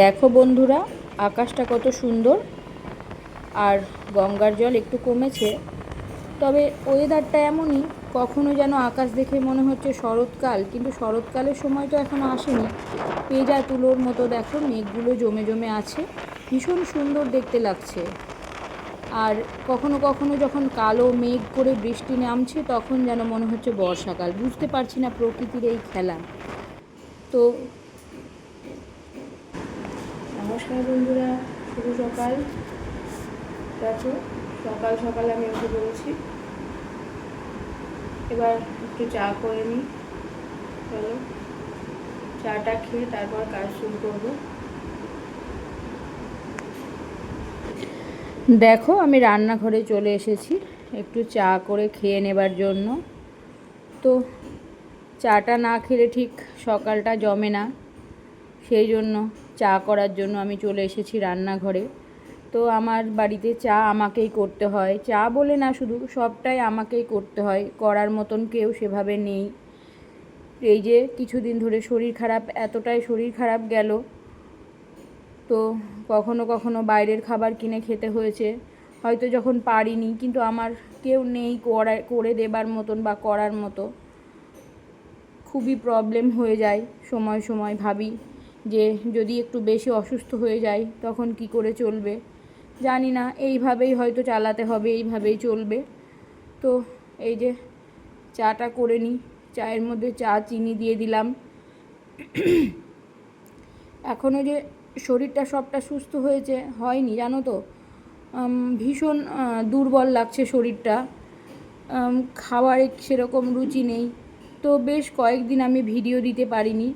দেখো বন্ধুরা, আকাশটা কত সুন্দর আর গঙ্গার জল একটু কমেছে। তবে ওয়েদারটা এমনই, কখনো যেন আকাশ দেখে মনে হচ্ছে শরৎকাল, কিন্তু শরৎকালের সময় তো এখনও আসেনি। পেজা তুলোর মতো দেখো, মেঘগুলো জমে জমে আছে, ভীষণ সুন্দর দেখতে লাগছে। আর কখনো কখনো যখন কালো মেঘ করে বৃষ্টি নামছে, তখন যেন মনে হচ্ছে বর্ষাকাল, বুঝতে পারছি না প্রকৃতির এই খেলা। তো নমস্কার বন্ধুরা, শুভ সকাল। দেখো, সকাল সকাল আমি উঠে পড়েছি। এবার একটু চা করে নিই। চলো, চাটা খেয়ে তারপর কাজ শুরু করব। দেখো, আমি রান্নাঘরে চলে এসেছি। একটু চা করে খেয়ে নেবার জন্য। তো, চাটা না খেলে ঠিক সকালটা জমে না। সেই জন্য চা করার জন্য আমি চলে এসেছি রান্নাঘরে। তো আমার বাড়িতে চা আমাকেই করতে হয়। চা বলে না শুধু, সবটাই আমাকেই করতে হয়। করার মতন কেউ সেভাবে নেই। এই যে কিছুদিন ধরে শরীর খারাপ, এতটাই শরীর খারাপ গেল। তো কখনো কখনো বাইরের খাবার কিনে খেতে হয়েছে। হয়তো যখন পারিনি, কিন্তু আমার কেউ নেই করা, করে দেবার মতন বা করার মতো। খুবই প্রবলেম হয়ে যায়, সময় সময় ভাবি। যে যদি একটু বেশি অসুস্থ হয়ে যায়, তখন কি করে চলবে? জানি না, এইভাবেই হয়তো চালাতে হবে, এইভাবেই চলবে। তো এই যে চাটা করে নিই, চায়ের মধ্যে চা, চিনি দিয়ে দিলাম। এখনও যে শরীরটা সবটা সুস্থ হয়েছে, হয়নি, জানো তো? ভীষণ দুর্বল লাগছে শরীরটা। খাবারে সেরকম রুচি নেই। তো বেশ কয়েকদিন আমি ভিডিও দিতে পারিনি।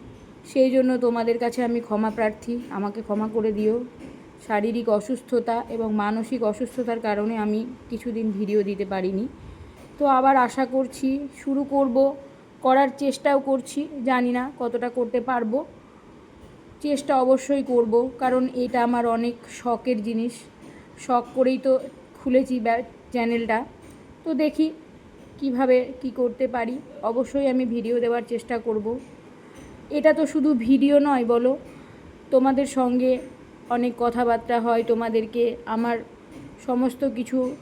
সেই জন্য তোমাদের কাছে আমি ক্ষমা প্রার্থী। আমাকে ক্ষমা করে দিও। শারীরিক অসুস্থতা এবং মানসিক অসুস্থতার কারণে আমি কিছুদিন ভিডিও দিতে পারিনি। তো আবার আশা করছি শুরু করব, করার চেষ্টাও করছি, জানি না কতটা করতে পারব। চেষ্টা অবশ্যই করব, কারণ এটা আমার অনেক শখের জিনিস। শখ করেই তো খুলেছি চ্যানেলটা। তো দেখি কীভাবে কি করতে পারি। অবশ্যই আমি ভিডিও দেওয়ার চেষ্টা করব। এটা তো শুধু ভিডিও নয়, বলো। তোমাদের সঙ্গে অনেক কথাবার্তা হয়, তোমাদেরকে আমার সমস্ত কিছু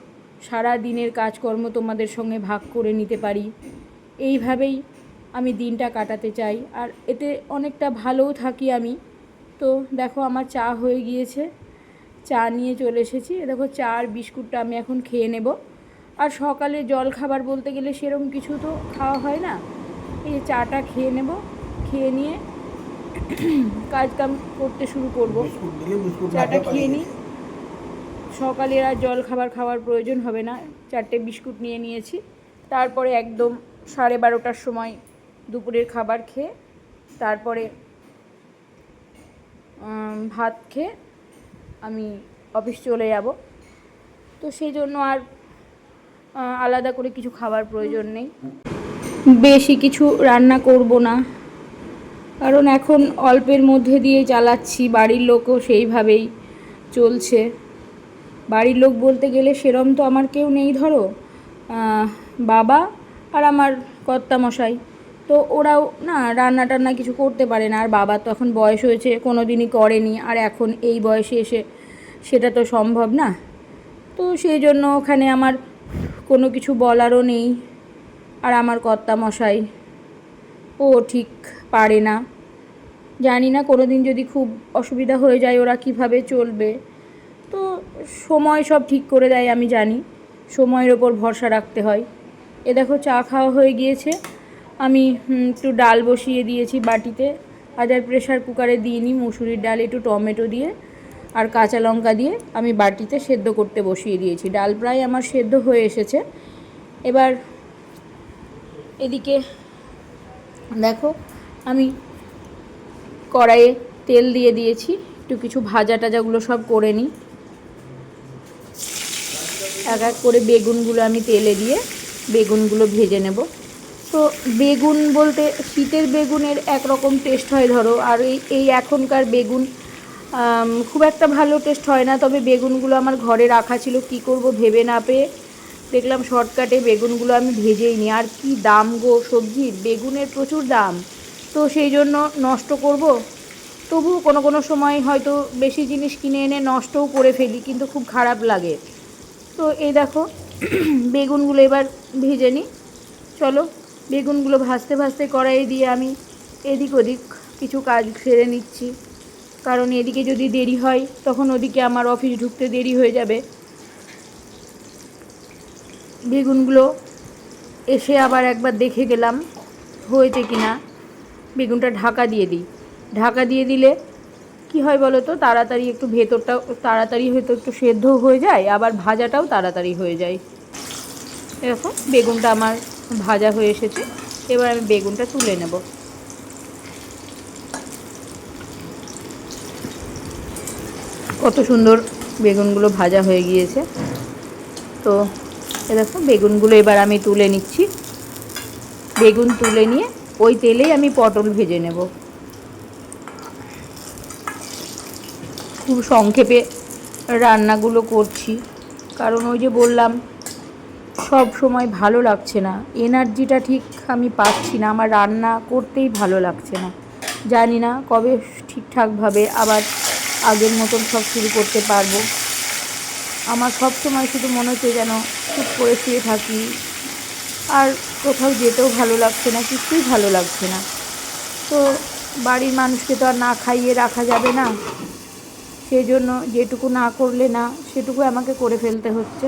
সারা দিনের কাজকর্ম তোমাদের সঙ্গে ভাগ করে নিতে পারি। এইভাবেই আমি দিনটা কাটাতে চাই। আর এতে অনেকটা ভালোও থাকি আমি। তো দেখো, আমার চা হয়ে গিয়েছে। চা নিয়ে চলে এসেছি। দেখো, চা আর বিস্কুটটা আমি এখন খেয়ে নেব। আর সকালে জল খাবার বলতে গেলে সেরকম কিছু তো খাওয়া হয় না। এই চাটা খেয়ে নেব। খেয়ে নিয়ে কাজ কাম করতে শুরু করব। চাটা খেয়ে নিই। সকালে আর জল খাবার খাওয়ার প্রয়োজন হবে না। চারটে বিস্কুট নিয়ে নিয়েছি। তারপরে একদম সাড়ে বারোটার সময় দুপুরের খাবার খেয়ে তারপরে ভাত খেয়ে আমি অফিস চলে যাব। তো সেই জন্য আর আলাদা করে কিছু খাবার প্রয়োজন নেই। বেশি কিছু রান্না করব না। কারণ এখন অল্পের মধ্যে দিয়ে চালাচ্ছি, বাড়ির লোকও সেইভাবেই চলছে। বাড়ির লোক বলতে গেলে সেরম তো আমার কেউ নেই, ধরো। বাবা আর আমার কর্তামশাই। তো ওরাও না রান্না টান্না কিছু করতে পারে না। আর বাবা তো এখন বয়স হয়েছে কোনো দিনই করেনি। আর এখন এই বয়সে এসে সেটা তো সম্ভব না। তো সেই জন্য ওখানে আমার কোনো কিছু বলারও নেই। আর আমার কর্তামশাই ও ঠিক পারে না। জানি না কোনো দিন যদি খুব অসুবিধা হয়ে যায় ওরা কীভাবে চলবে। তো সময় সব ঠিক করে দেয়, আমি জানি। সময়ের ওপর ভরসা রাখতে হয়। এ দেখো, চা খাওয়া হয়ে গিয়েছে। আমি একটু ডাল বসিয়ে দিয়েছি বাটিতে। আজ আর প্রেশার কুকারে দিইনি মুসুরির ডাল, একটু টমেটো দিয়ে আর কাঁচা লঙ্কা দিয়ে আমি বাটিতে সেদ্ধ করতে বসিয়ে দিয়েছি। ডাল প্রায় আমার সেদ্ধ হয়ে এসেছে। এবার এদিকে দেখো, আমি কড়াইয়ে তেল দিয়ে দিয়েছি, একটু কিছু ভাজা টাজাগুলো সব করে নিই। এক এক করে বেগুনগুলো আমি তেলে দিয়ে বেগুনগুলো ভেজে নেব। তো বেগুন বলতে শীতের বেগুনের একরকম টেস্ট হয় ধরো, আর এই এই এখনকার বেগুন খুব একটা ভালো টেস্ট হয় না, তবে বেগুনগুলো আমার ঘরে রাখা ছিল, কি করব ভেবে না পেয়ে দেখলাম শর্টকাটে বেগুনগুলো আমি ভেজেই নিই আর কি দাম গো সবজির বেগুনের প্রচুর দাম। তো সেই জন্য নষ্ট করব। তবুও কোনো কোনো সময় হয়তো বেশি জিনিস কিনে এনে নষ্টও করে ফেলি, কিন্তু খুব খারাপ লাগে। তো এই দেখো, বেগুনগুলো এবার ভেজে নিই চলো, বেগুনগুলো ভাজতে ভাজতে কড়াইয়ে দিয়ে আমি এদিক ওদিক কিছু কাজ সেরে নিচ্ছি। কারণ এদিকে যদি দেরি হয়, তখন ওদিকে আমার অফিস ঢুকতে দেরি হয়ে যাবে। বেগুনগুলো এসে আবার একবার দেখে গেলাম হয়েছে কি না বেগুনটা ঢাকা দিয়ে দিই। ঢাকা দিয়ে দিলে কি হয় বলো তো? তাড়াতাড়ি একটু ভেতরটাও তাড়াতাড়ি হয়তো একটু সেদ্ধ হয়ে যায়, আবার ভাজাটাও তাড়াতাড়ি হয়ে যায়। এরকম বেগুনটা আমার ভাজা হয়ে এসেছে। এবার আমি বেগুনটা তুলে নেব। কত সুন্দর বেগুনগুলো ভাজা হয়ে গিয়েছে। তো এ দেখো, বেগুনগুলো এবার আমি তুলে নিচ্ছি। বেগুন তুলে নিয়ে ওই তেলেই আমি পটল ভেজে নেব। খুব সংক্ষেপে রান্নাগুলো করছি, কারণ ওই যে বললাম, সব সময় ভালো লাগছে না। এনার্জিটা ঠিক আমি পাচ্ছি না, আমার রান্না করতেই ভালো লাগছে না। জানি না কবে ঠিকঠাকভাবে আবার আগের মতন সব শুরু করতে পারব। আমার সব সময় শুধু মনে হচ্ছে যেন চুপ করে শুয়ে থাকি। আর কোথাও যেতেও ভালো লাগছে না, কিছুই ভালো লাগছে না। তো বাড়ির মানুষকে তো আর না খাইয়ে রাখা যাবে না। সেই জন্য যেটুকু না করলে না, সেটুকু আমাকে করে ফেলতে হচ্ছে।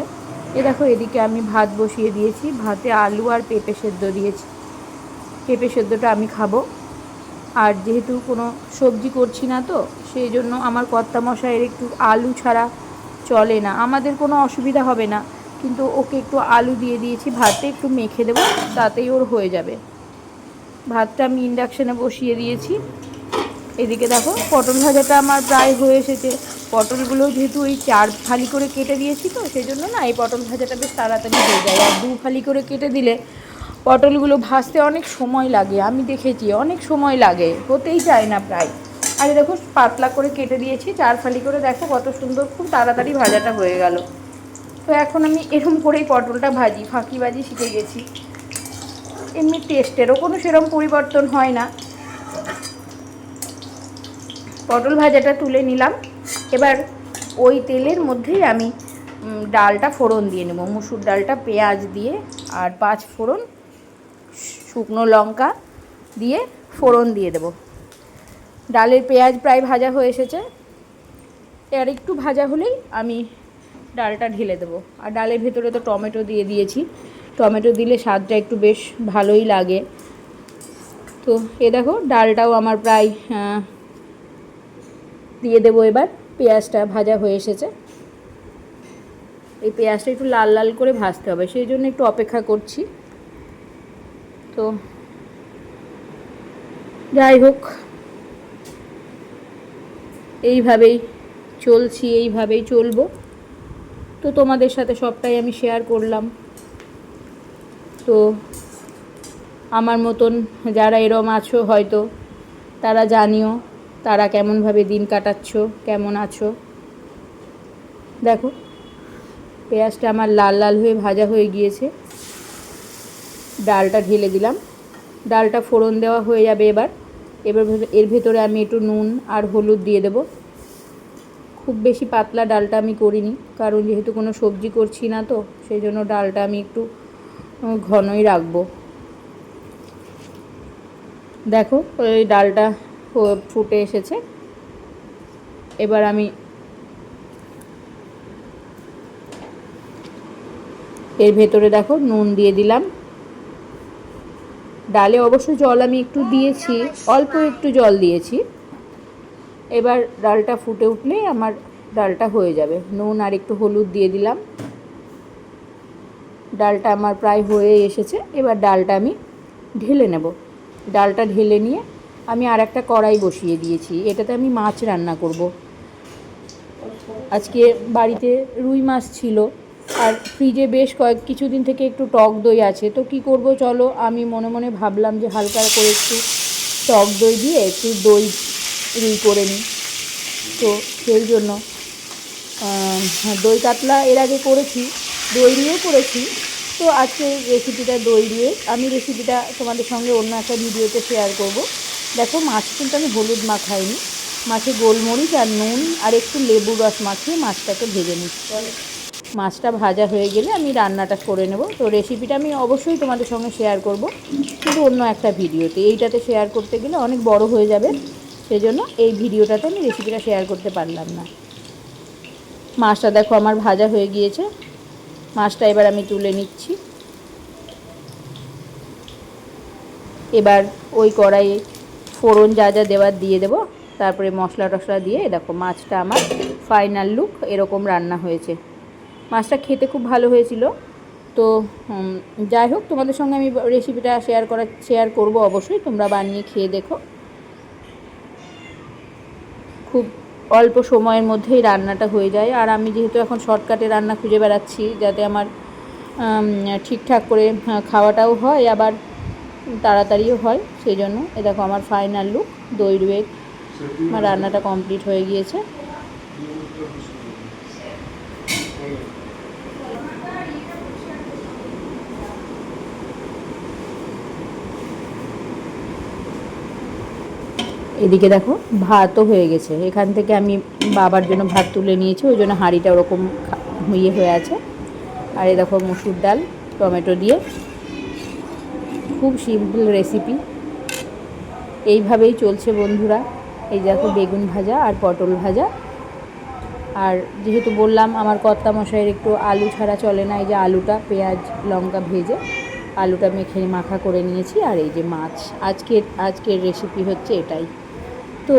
এ দেখো, এদিকে আমি ভাত বসিয়ে দিয়েছি। ভাতে আলু আর পেঁপে সেদ্ধ দিয়েছি। পেঁপে সেদ্ধটা আমি খাব। আর যেহেতু কোনো সবজি করছি না তো সেই জন্য আমার কর্তা মশাইয়ের একটু আলু ছাড়া চলে না। আমাদের কোনো অসুবিধা হবে না। কিন্তু ওকে একটু আলু দিয়ে দিয়েছি ভাতে একটু মেখে দেবো, তাতেই ওর হয়ে যাবে। ভাতটা আমি ইন্ডাকশানে বসিয়ে দিয়েছি। এদিকে দেখো, পটল ভাজাটা আমার প্রায় হয়ে এসেছে। পটলগুলো যেহেতু ওই চার ফালি করে কেটে দিয়েছি তো, সেই জন্য না এই পটল ভাজাটা বেশ তাড়াতাড়ি হয়ে যায়। আর দু ফালি করে কেটে দিলে পটলগুলো ভাজতে অনেক সময় লাগে। আমি দেখেছি, অনেক সময় লাগে। হতেই চায় না প্রায়। আর দেখো পাতলা করে কেটে দিয়েছি চার ফালি করে দেখো কত সুন্দর, খুব তাড়াতাড়ি ভাজাটা হয়ে গেল। তো এখন আমি এরকম করেই পটলটা ভাজি, ফাঁকি ভাজি শিখে গেছি। এমনি টেস্টেরও কোনো সেরকম পরিবর্তন হয় না। পটল ভাজাটা তুলে নিলাম। এবার ওই তেলের মধ্যেই আমি ডালটা ফোড়ন দিয়ে নেব। মুসুর ডালটা পেঁয়াজ দিয়ে আর পাঁচ ফোড়ন শুকনো লঙ্কা দিয়ে ফোড়ন দিয়ে দেব। ডালের পেঁয়াজ প্রায় ভাজা হয়ে এসেছে। আর একটু ভাজা হলেই আমি ডালটা ঢেলে দেবো। আর ডালের ভেতরে তো টমেটো দিয়ে দিয়েছি। টমেটো দিলে স্বাদটা একটু বেশ ভালোই লাগে। তো এ দেখো, ডালটাও আমার প্রায় দিয়ে দেবো এবার। পেঁয়াজটা ভাজা হয়ে এসেছে। এই পেঁয়াজটা একটু লাল লাল করে ভাজতে হবে, সেই জন্য একটু অপেক্ষা করছি। তো যাই হোক এইভাবেই চলছি, এইভাবেই চলবো। তো তোমাদের সাথে সবটাই আমি শেয়ার করলাম। তো আমার মতন যারা এরম আছো হয়তো, তারা জানিও তারা কেমনভাবে দিন কাটাচ্ছ, কেমন আছো। দেখো, পেঁয়াজটা আমার লাল লাল হয়ে ভাজা হয়ে গিয়েছে। ডালটা ঢেলে দিলাম। ডালটা ফোড়ন দেওয়া হয়ে যাবে এবার। এবার এর ভেতরে আমি একটু নুন আর হলুদ দিয়ে দেবো। খুব বেশি পাতলা ডালটা আমি করিনি, কারণ যেহেতু কোনো সবজি করছি না তো, সেই জন্য ডালটা আমি একটু ঘনই রাখব। দেখো ওই ডালটা ফুটে এসেছে। এবার আমি এর ভেতরে দেখো, নুন দিয়ে দিলাম। ডালে অবশ্য জল আমি একটু দিয়েছি, অল্প একটু জল দিয়েছি। এবার ডালটা ফুটে উঠলে আমার ডালটা হয়ে যাবে। নুন আর একটু হলুদ দিয়ে দিলাম। ডালটা আমার প্রায় হয়ে এসেছে। এবার ডালটা আমি ঢেলে নেব। ডালটা ঢেলে নিয়ে আমি আর একটা কড়াই বসিয়ে দিয়েছি। এটাতে আমি মাছ রান্না করব। আজকে বাড়িতে রুই মাছ ছিল। আর ফ্রিজে বেশ কয়েক, কিছুদিন থেকে একটু টক দই আছে। তো কি করব চলো, আমি মনে মনে ভাবলাম যে হালকা করে একটু টক দই দিয়ে একটু দই রুই করে নিই। তো সেই জন্য দই কাতলা এর আগে করেছি, দই দিয়েও করেছি। তো আজকে রেসিপিটা দই দিয়ে, আমি রেসিপিটা তোমাদের সঙ্গে অন্য একটা ভিডিওতে শেয়ার করব। দেখো, মাছ কিন্তু আমি হলুদ মাখাইনি। মাছে গোলমরিচ আর নুন আর একটু লেবু রস মাখিয়ে মাছটাকে ভেজে নিচ্ছি। মাছটা ভাজা হয়ে গেলে আমি রান্নাটা করে নেব। তো রেসিপিটা আমি অবশ্যই তোমাদের সঙ্গে শেয়ার করব কিন্তু অন্য একটা ভিডিওতে এইটাতে শেয়ার করতে গেলে অনেক বড় হয়ে যাবে, সেজন্য এই ভিডিওটাতে আমি রেসিপিটা শেয়ার করতে পারলাম না। মাছটা দেখো আমার ভাজা হয়ে গিয়েছে। মাছটা এবার আমি তুলে নিচ্ছি। এবার ওই কড়াইয়ে ফোড়ন যা যা দেওয়ার দিয়ে দেবো, তারপরে মশলা টশলা দিয়ে দেখো মাছটা আমার ফাইনাল লুক এরকম রান্না হয়েছে। মাছটা খেতে খুব ভালো হয়েছিল। তো যাই হোক তোমাদের সঙ্গে আমি রেসিপিটা শেয়ার করা শেয়ার করব অবশ্যই। তোমরা বানিয়ে খেয়ে দেখো। খুব অল্প সময়ের মধ্যেই রান্নাটা হয়ে যায়। আর আমি যেহেতু এখন শর্টকাটে রান্না খুঁজে বেড়াচ্ছি যাতে আমার ঠিকঠাক করে খাওয়াটাও হয় আবার তাড়াতাড়িও হয় সেই জন্য। এ দেখো আমার ফাইনাল লুক দই রুয়ে আমার রান্নাটা কমপ্লিট হয়ে গিয়েছে। এদিকে দেখো, ভাতও হয়ে গেছে। এখান থেকে আমি বাবার জন্য ভাত তুলে নিয়েছি, ওই জন্য হাঁড়িটা ওরকম ইয়ে হয়ে আছে। আর এই দেখো মুসুর ডাল, টমেটো দিয়ে। খুব সিম্পল রেসিপি এইভাবেই চলছে বন্ধুরা। এই দেখো বেগুন ভাজা আর পটল ভাজা। আর যেহেতু বললাম আমার কর্তা মশাইয়ের একটু আলু ছাড়া চলে না, এই যে আলুটা, পেঁয়াজ, লঙ্কা ভেজে আলুটা মেখে মাখা করে নিয়েছি। আর এই যে মাছ, আজকের আজকের রেসিপি হচ্ছে এটাই। তো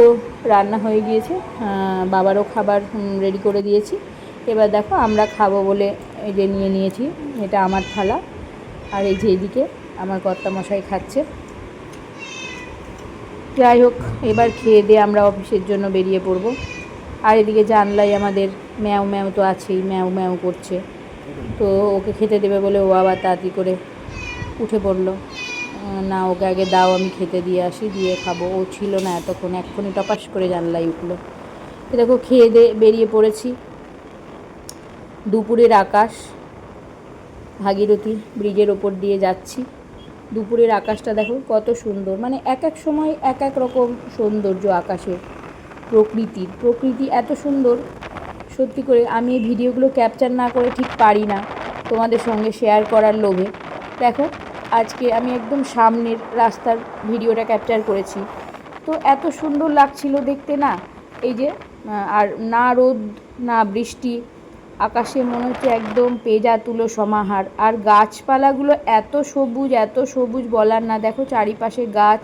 রান্না হয়ে গিয়েছে। বাবারও খাবার রেডি করে দিয়েছি। এবার দেখো আমরা খাব বলে এই যে নিয়ে নিয়েছি। এটা আমার থালা। আর এই যে এদিকে আমার কর্তা মশাই খাচ্ছে। যাই হোক, এবার খেয়ে দিয়ে আমরা অফিসের জন্য বেরিয়ে পড়ব। আর এদিকে জানলাই আমাদের ম্যাও ম্যাও তো আছেই, ম্যাও ম্যাও করছে। তো ওকে খেতে দেবে বলে ও আবার তাড়াতাড়ি করে উঠে পড়ল। না, ওকে আগে দাও, আমি খেতে দিয়ে আসি, দিয়ে খাব। ও ছিল না এতক্ষণ, এক্ষুনি টপাস করে জানলাই উঠল। দেখো, খেয়ে দিয়ে বেরিয়ে পড়েছি। দুপুরের আকাশ, ভাগীরথী ব্রিজের ওপর দিয়ে যাচ্ছি। দুপুরের আকাশটা দেখো, কত সুন্দর। মানে এক এক সময় এক এক রকম সৌন্দর্য আকাশের প্রকৃতির। প্রকৃতি এত সুন্দর, সত্যি করে আমি এই ভিডিওগুলো ক্যাপচার না করে ঠিক পারি না তোমাদের সঙ্গে শেয়ার করার লোভে। দেখো আজকে আমি একদম সামনের রাস্তার ভিডিওটা ক্যাপচার করেছি। তো এত সুন্দর লাগছিল দেখতে না? এই যে আর না রোদ, না বৃষ্টি, আকাশে মনে হচ্ছে একদম পেজা, তুলো, সমাহার। আর গাছপালাগুলো এত সবুজ এত সবুজ বলার না। দেখো চারিপাশে গাছ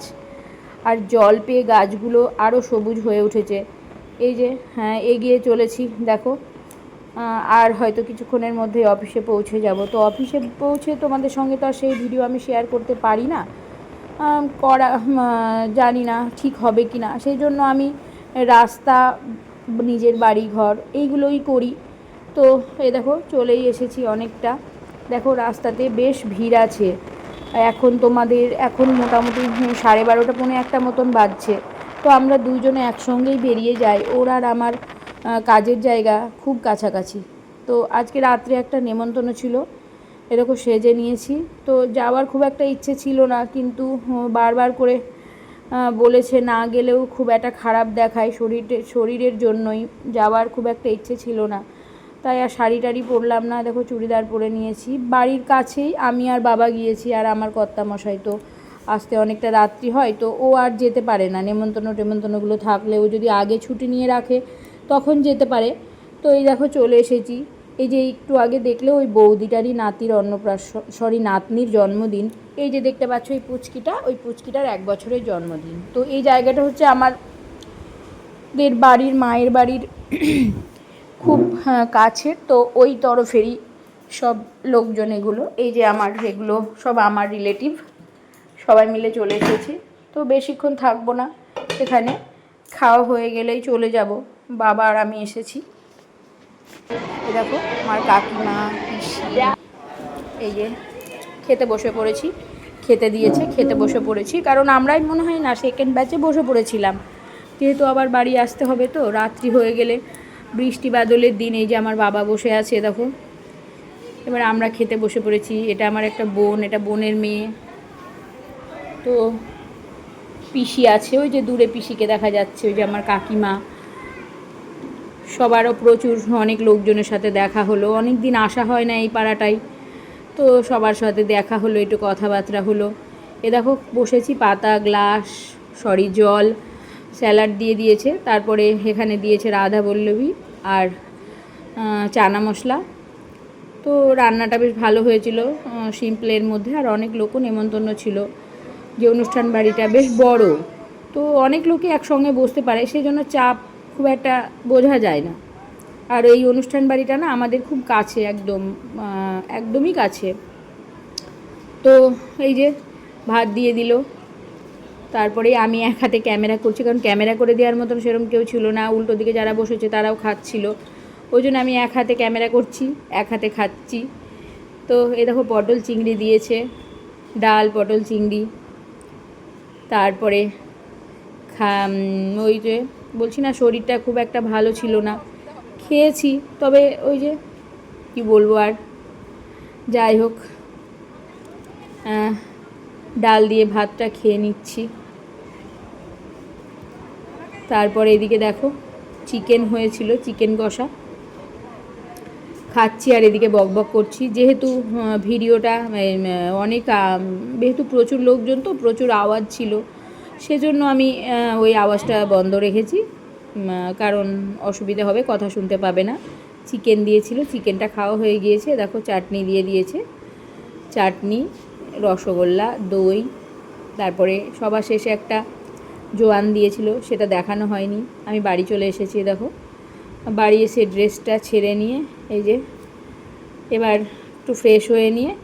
আর জল পেয়ে গাছগুলো আরও সবুজ হয়ে উঠেছে। এই যে হ্যাঁ এগিয়ে চলেছি, দেখো। আর হয়তো কিছুক্ষণের মধ্যে অফিসে পৌঁছে যাব। তো অফিসে পৌঁছে তোমাদের সঙ্গে তো আর সেই ভিডিও আমি শেয়ার করতে পারি না। করা জানি না ঠিক হবে কি না সেই জন্য আমি রাস্তা, নিজের বাড়ি ঘর এইগুলোই করি। তো এ দেখো, চলেই এসেছি অনেকটা। দেখো, রাস্তাতে বেশ ভিড় আছে। এখন তোমাদের, এখন মোটামুটি সাড়ে বারোটা, পৌনে একটা মতন বাজছে। তো আমরা দুজনে একসঙ্গেই বেরিয়ে যাই। ওর আর আমার কাজের জায়গা খুব কাছাকাছি। তো আজকে রাত্রে একটা নেমন্তন্ন ছিল, এরকম সেজে নিয়েছি। তো যাওয়ার খুব একটা ইচ্ছে ছিল না, কিন্তু বারবার করে বলেছে না গেলেও খুব একটা খারাপ দেখায় শরীরে শরীরের জন্যই। যাওয়ার খুব একটা ইচ্ছে ছিল না। তাই আর শাড়ি টাড়ি পরলাম না, দেখো চুড়িদার পরে নিয়েছি। বাড়ির কাছেই আমি আর বাবা গিয়েছি আর আমার কর্তা মশাই তো আসতে অনেকটা রাত্রি হয়, তো ও আর যেতে পারে না। নেমন্তন্ন টেমন্তন্নগুলো থাকলে ও যদি আগে ছুটি নিয়ে রাখে তখন যেতে পারে। তো এই দেখো চলে এসেছি। এই যে একটু আগে দেখলে ওই বৌদিটারই নাতির অন্নপ্রাশন সরি নাতনির জন্মদিন। এই যে দেখতে পাচ্ছ এই পুচকিটা ওই পুচকিটার এক বছরের জন্মদিন। তো এই জায়গাটা হচ্ছে আমার দের বাড়ির মায়ের বাড়ির খুব হ্যাঁ, কাছের। তো ওই তরফেরই সব লোকজন এগুলো। এই যে আমার এগুলো সব আমার রিলেটিভ। সবাই মিলে চলে এসেছি। তো বেশিক্ষণ থাকব না। সেখানে খাওয়া হয়ে গেলেই চলে যাব। বাবা আর আমি এসেছি। দেখো, আমার কাকিমা এই যে খেতে বসে পড়েছি। খেতে দিয়েছে, খেতে বসে পড়েছি। কারণ আমরাই মনে হয় না সেকেন্ড ব্যাচে বসে পড়েছিলাম। যেহেতু আবার বাড়ি আসতে হবে তো, রাত্রি হয়ে গেলে বৃষ্টি বাদলের দিন এই যে আমার বাবা বসে আছে, দেখো। এবার আমরা খেতে বসে পড়েছি। এটা আমার একটা বোন, এটা বোনের মেয়ে। তো পিসি আছে, ওই যে দূরে পিসিকে দেখা যাচ্ছে, ওই যে আমার কাকিমা। সবারও প্রচুর, অনেক লোকজনের সাথে দেখা হলো। অনেক দিন আসা হয় না এই পাড়াটায়। তো সবার সাথে দেখা হলো, একটু কথাবার্তা হলো। এ দেখো, বসেছি, পাতা, গ্লাস, সরি, জল, স্যালাড দিয়ে দিয়েছে। তারপরে এখানে দিয়েছে রাধা বল্লভী আর চানা মশলা। তো রান্নাটা বেশ ভালো হয়েছিল সিম্পলের মধ্যে। আর অনেক লোকও নেমন্তন্ন ছিল। যে অনুষ্ঠান বাড়িটা বেশ বড়। তো অনেক লোকই একসঙ্গে বসতে পারে। সেই জন্য চাপ খুব একটা বোঝা যায় না। আর এই অনুষ্ঠান বাড়িটা না আমাদের খুব কাছে, একদম একদমই কাছে। তো এই যে ভাত দিয়ে দিল। তারপরে আমি এক হাতে ক্যামেরা করছি, কারণ ক্যামেরা করে দেওয়ার মতন সেরকম কেউ ছিল না। উল্টো দিকে যারা বসেছে তারাও খাচ্ছিল। ওই জন্য আমি এক হাতে ক্যামেরা করছি, এক হাতে খাচ্ছি। তো এই দেখো পটল চিংড়ি দিয়েছে, ডাল, পটল চিংড়ি। তারপরে খা ওই যে বলছি না শরীরটা খুব একটা ভালো ছিল না। খেয়েছি, তবে ওই যে কি বলব আর? যাই হোক ডাল দিয়ে ভাতটা খেয়ে নিচ্ছি। তারপরে এদিকে দেখো, চিকেন হয়েছিল, চিকেন কষা। খাচ্ছি আর এদিকে বকবক করছি। যেহেতু ভিডিওটা অনেক যেহেতু প্রচুর লোকজন তো প্রচুর আওয়াজ ছিল। সেজন্য আমি ওই আওয়াজটা বন্ধ রেখেছি। কারণ অসুবিধা হবে, কথা শুনতে পাবে না। চিকেন দিয়েছিল, চিকেনটা খাওয়া হয়ে গিয়েছে। দেখো, চাটনি দিয়ে দিয়েছে। চাটনি, রসগোল্লা, দই, তারপরে সবার শেষে একটা জোয়ান দিয়েছিল, সেটা দেখানো হয়নি। আমি বাড়ি চলে এসেছি, দেখো। বাড়ি এসে ড্রেসটা ছেড়ে নিয়ে, এই যে, এবার একটু ফ্রেশ হয়ে নিয়ে,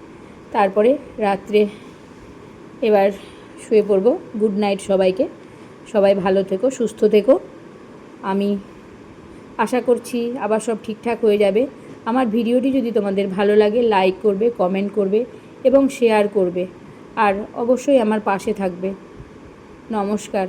তারপরে রাত্রে এবার শুয়ে পড়ব। গুড নাইট সবাইকে। সবাই ভালো থেকো, সুস্থ থেকো। আমি আশা করছি আবার সব ঠিকঠাক হয়ে যাবে। আমার ভিডিওটি যদি তোমাদের ভালো লাগে লাইক করবে কমেন্ট করবে এবং শেয়ার করবে। আর অবশ্যই আমার পাশে থাকবে। নমস্কার।